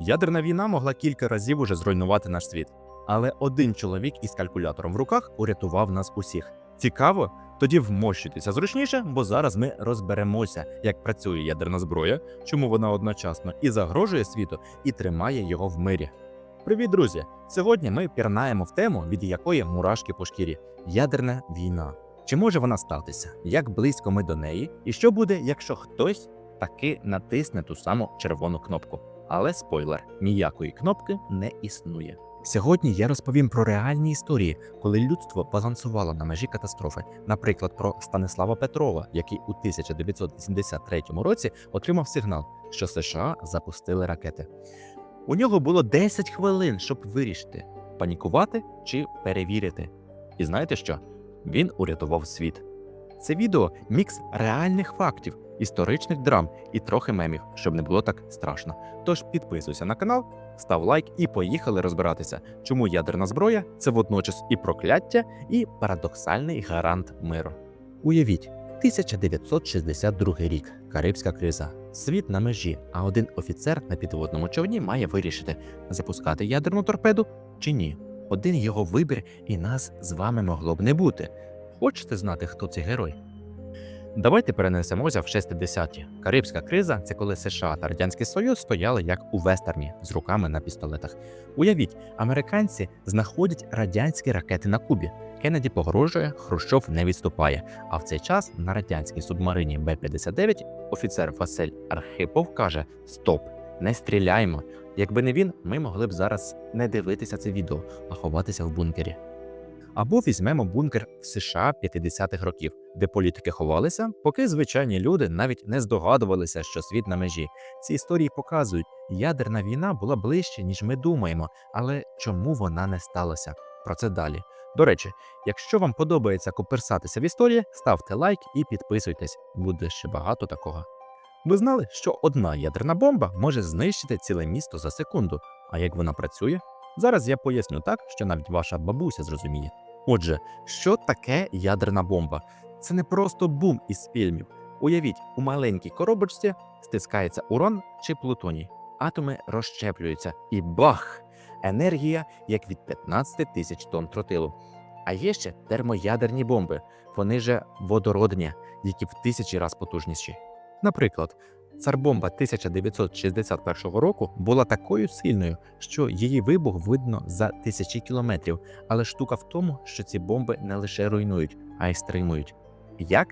Ядерна війна могла кілька разів уже зруйнувати наш світ. Але один чоловік із калькулятором в руках урятував нас усіх. Цікаво? Тоді вмощуйтеся зручніше, бо зараз ми розберемося, як працює ядерна зброя, чому вона одночасно і загрожує світу, і тримає його в мирі. Привіт, друзі! Сьогодні ми пірнаємо в тему, від якої мурашки по шкірі ядерна війна. Чи може вона статися? Як близько ми до неї? І що буде, якщо хтось таки натисне ту саму червону кнопку? Але спойлер: ніякої кнопки не існує. Сьогодні я розповім про реальні історії, коли людство балансувало на межі катастрофи. Наприклад, про Станислава Петрова, який у 1983 році отримав сигнал, що США запустили ракети. У нього було 10 хвилин, щоб вирішити, панікувати чи перевірити. І знаєте що? Він урятував світ. Це відео мікс реальних фактів, історичних драм і трохи мемів, щоб не було так страшно. Тож підписуйся на канал, став лайк і поїхали розбиратися, чому ядерна зброя це водночас і прокляття, і парадоксальний гарант миру. Уявіть, 1962 рік, Карибська криза. Світ на межі, а один офіцер на підводному човні має вирішити, запускати ядерну торпеду чи ні. Один його вибір, і нас з вами могло б не бути. Хочете знати, хто цей герой? Давайте перенесемося в 60-ті. Карибська криза це коли США та Радянський Союз стояли як у вестерні з руками на пістолетах. Уявіть, американці знаходять радянські ракети на Кубі. Кеннеді погрожує, Хрущов не відступає. А в цей час на радянській субмарині Б-59 офіцер Василь Архипов каже: Стоп, не стріляймо. Якби не він, ми могли б зараз не дивитися це відео, а ховатися в бункері. Або візьмемо бункер в США 50-х років, де політики ховалися, поки звичайні люди навіть не здогадувалися, що світ на межі. Ці історії показують, ядерна війна була ближче, ніж ми думаємо, але чому вона не сталася? Про це далі. До речі, якщо вам подобається коперсатися в історії, ставте лайк і підписуйтесь, буде ще багато такого. Ви знали, що одна ядерна бомба може знищити ціле місто за секунду. А як вона працює? Зараз я поясню так, що навіть ваша бабуся зрозуміє. Отже, що таке ядерна бомба? Це не просто бум із фільмів. Уявіть, у маленькій коробочці стискається уран чи плутоній. Атоми розщеплюються і бах! Енергія як від 15 тисяч тонн тротилу. А є ще термоядерні бомби. Вони же водородні, які в тисячі раз потужніші. Наприклад, царбомба 1961 року була такою сильною, що її вибух видно за тисячі кілометрів. Але штука в тому, що ці бомби не лише руйнують, а й стримують. Як?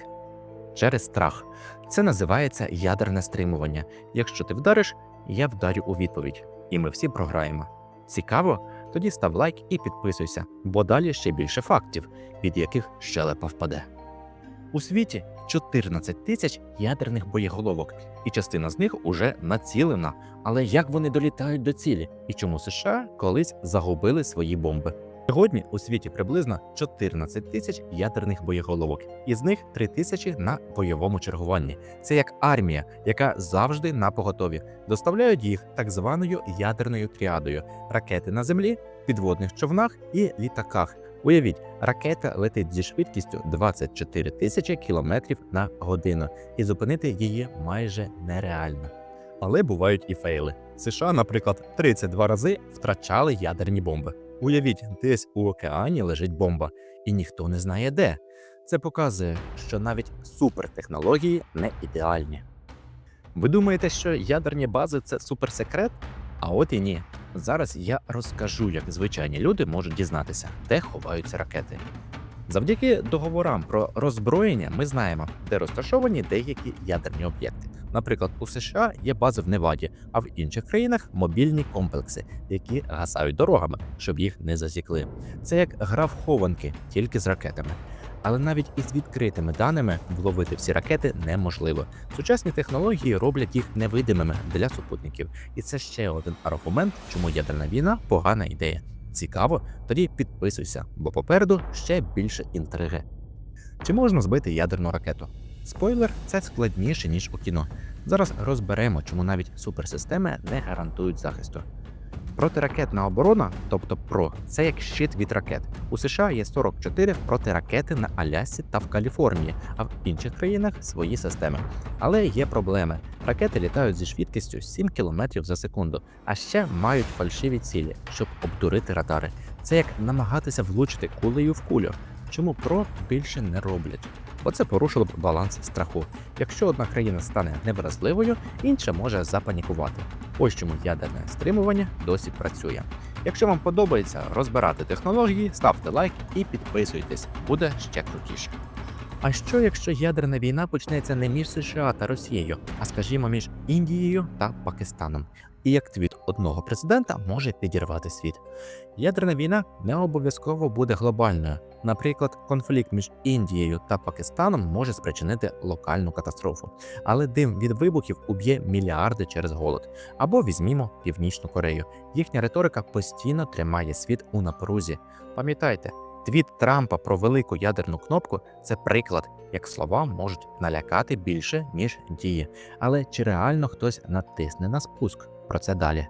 Через страх. Це називається ядерне стримування. Якщо ти вдариш, я вдарю у відповідь, і ми всі програємо. Цікаво? Тоді став лайк і підписуйся, бо далі ще більше фактів, від яких щелепа впаде. У світі 14 тисяч ядерних боєголовок, і частина з них уже націлена. Але як вони долітають до цілі і чому США колись загубили свої бомби? Сьогодні у світі приблизно 14 тисяч ядерних боєголовок, із них 3 тисячі на бойовому чергуванні. Це як армія, яка завжди на поготові. Доставляють їх так званою ядерною тріадою: ракети на землі, підводних човнах і літаках. Уявіть, ракета летить зі швидкістю 24 тисячі кілометрів на годину, і зупинити її майже нереально. Але бувають і фейли. США, наприклад, 32 рази втрачали ядерні бомби. Уявіть, десь у океані лежить бомба, і ніхто не знає де. Це показує, що навіть супертехнології не ідеальні. Ви думаєте, що ядерні бази це суперсекрет? А от і ні. Зараз я розкажу, як звичайні люди можуть дізнатися, де ховаються ракети. Завдяки договорам про роззброєння ми знаємо, де розташовані деякі ядерні об'єкти. Наприклад, у США є бази в Неваді, а в інших країнах мобільні комплекси, які гасають дорогами, щоб їх не засікли. Це як гра в хованки, тільки з ракетами. Але навіть із відкритими даними вловити всі ракети неможливо. Сучасні технології роблять їх невидимими для супутників, і це ще один аргумент, чому ядерна війна погана ідея. Цікаво? Тоді підписуйся, бо попереду ще більше інтриги. Чи можна збити ядерну ракету? Спойлер, це складніше ніж у кіно. Зараз розберемо, чому навіть суперсистеми не гарантують захисту. Протиракетна оборона, тобто ПРО, це як щит від ракет. У США є 44 протиракети на Алясці та в Каліфорнії, а в інших країнах свої системи. Але є проблеми. Ракети літають зі швидкістю 7 км за секунду, а ще мають фальшиві цілі, щоб обдурити радари. Це як намагатися влучити кулею в кулю. Чому ПРО більше не роблять? Бо це порушило б баланс страху. Якщо одна країна стане невразливою, інша може запанікувати. Ось чому ядерне стримування досі працює. Якщо вам подобається розбирати технології, ставте лайк і підписуйтесь, буде ще крутіше. А що якщо ядерна війна почнеться не між США та Росією, а скажімо, між Індією та Пакистаном? І як твіт одного президента може підірвати світ? Ядерна війна не обов'язково буде глобальною. Наприклад, конфлікт між Індією та Пакистаном може спричинити локальну катастрофу, але дим від вибухів уб'є мільярди через голод. Або візьмімо Північну Корею. Їхня риторика постійно тримає світ у напрузі. Пам'ятайте, твіт Трампа про велику ядерну кнопку це приклад, як слова можуть налякати більше ніж дії. Але чи реально хтось натисне на спуск? Про це далі.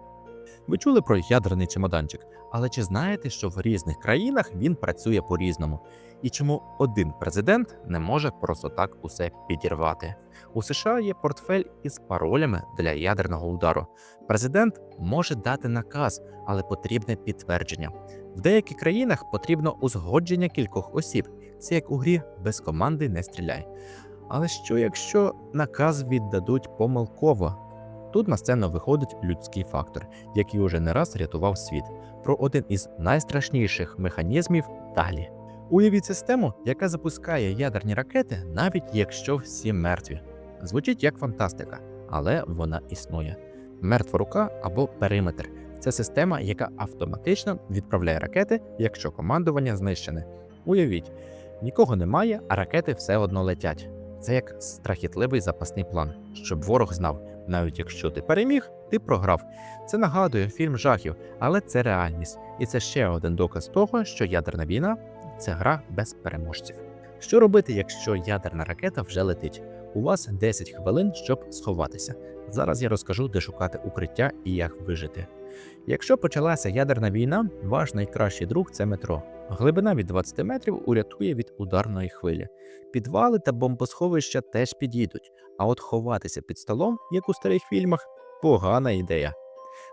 Ви чули про ядерний чемоданчик, але чи знаєте, що в різних країнах він працює по-різному? І чому один президент не може просто так усе підірвати? У США є портфель із паролями для ядерного удару. Президент може дати наказ, але потрібне підтвердження. В деяких країнах потрібно узгодження кількох осіб. Це як у грі без команди не стріляй. Але що якщо наказ віддадуть помилково? Тут на сцену виходить людський фактор, який уже не раз рятував світ. Про один із найстрашніших механізмів далі. Уявіть систему, яка запускає ядерні ракети, навіть якщо всі мертві. Звучить як фантастика, але вона існує. Мертва рука або периметр це система, яка автоматично відправляє ракети, якщо командування знищене. Уявіть, нікого немає, а ракети все одно летять. Це як страхітливий запасний план, щоб ворог знав, навіть якщо ти переміг, ти програв. Це нагадує фільм жахів, але це реальність, і це ще один доказ того, що ядерна війна це гра без переможців. Що робити, якщо ядерна ракета вже летить? У вас 10 хвилин, щоб сховатися. Зараз я розкажу, де шукати укриття і як вижити. Якщо почалася ядерна війна, ваш найкращий друг це метро. Глибина від 20 метрів урятує від ударної хвилі. Підвали та бомбосховища теж підійдуть, а от ховатися під столом, як у старих фільмах, погана ідея.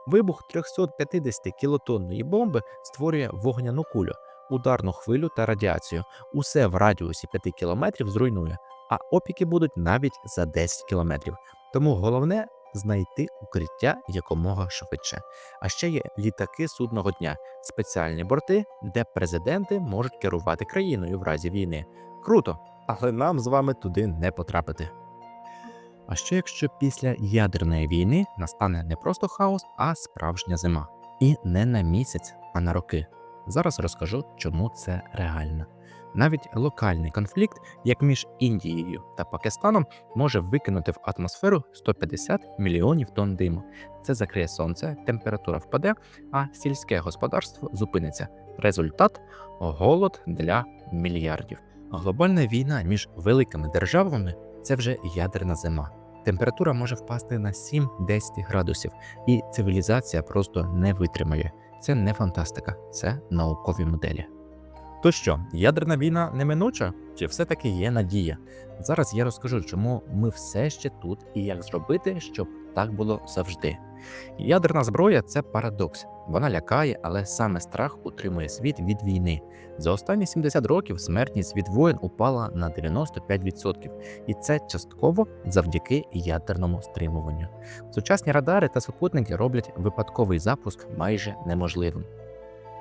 Вибух 350 кілотонної бомби створює вогняну кулю, ударну хвилю та радіацію. Усе в радіусі 5 кілометрів зруйнує, а опіки будуть навіть за 10 кілометрів. Тому головне знайти укриття якомога швидше. А ще є літаки судного дня, спеціальні борти, де президенти можуть керувати країною в разі війни. Круто, але нам з вами туди не потрапити. А що якщо після ядерної війни настане не просто хаос, а справжня зима? І не на місяць, а на роки. Зараз розкажу, чому це реально. Навіть локальний конфлікт, як між Індією та Пакистаном, може викинути в атмосферу 150 мільйонів тонн диму. Це закриє сонце, температура впаде, а сільське господарство зупиниться. Результат голод для мільярдів. Глобальна війна між великими державами це вже ядерна зима. Температура може впасти на 7-10 градусів, і цивілізація просто не витримає. Це не фантастика, це наукові моделі. То що, ядерна війна неминуча? Чи все-таки є надія? Зараз я розкажу, чому ми все ще тут і як зробити, щоб так було завжди. Ядерна зброя це парадокс. Вона лякає, але саме страх утримує світ від війни. За останні 70 років смертність від воєн упала на 95%, і це частково завдяки ядерному стримуванню. Сучасні радари та супутники роблять випадковий запуск майже неможливим.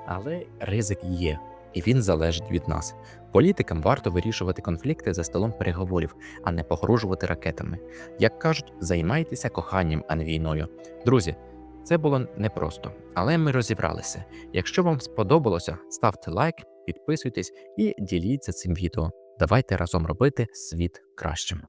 Але ризик є, і він залежить від нас. Політикам варто вирішувати конфлікти за столом переговорів, а не погрожувати ракетами. Як кажуть, займайтеся коханням, а не війною. Друзі, це було непросто, але ми розібралися. Якщо вам сподобалося, ставте лайк, підписуйтесь і діліться цим відео. Давайте разом робити світ кращим.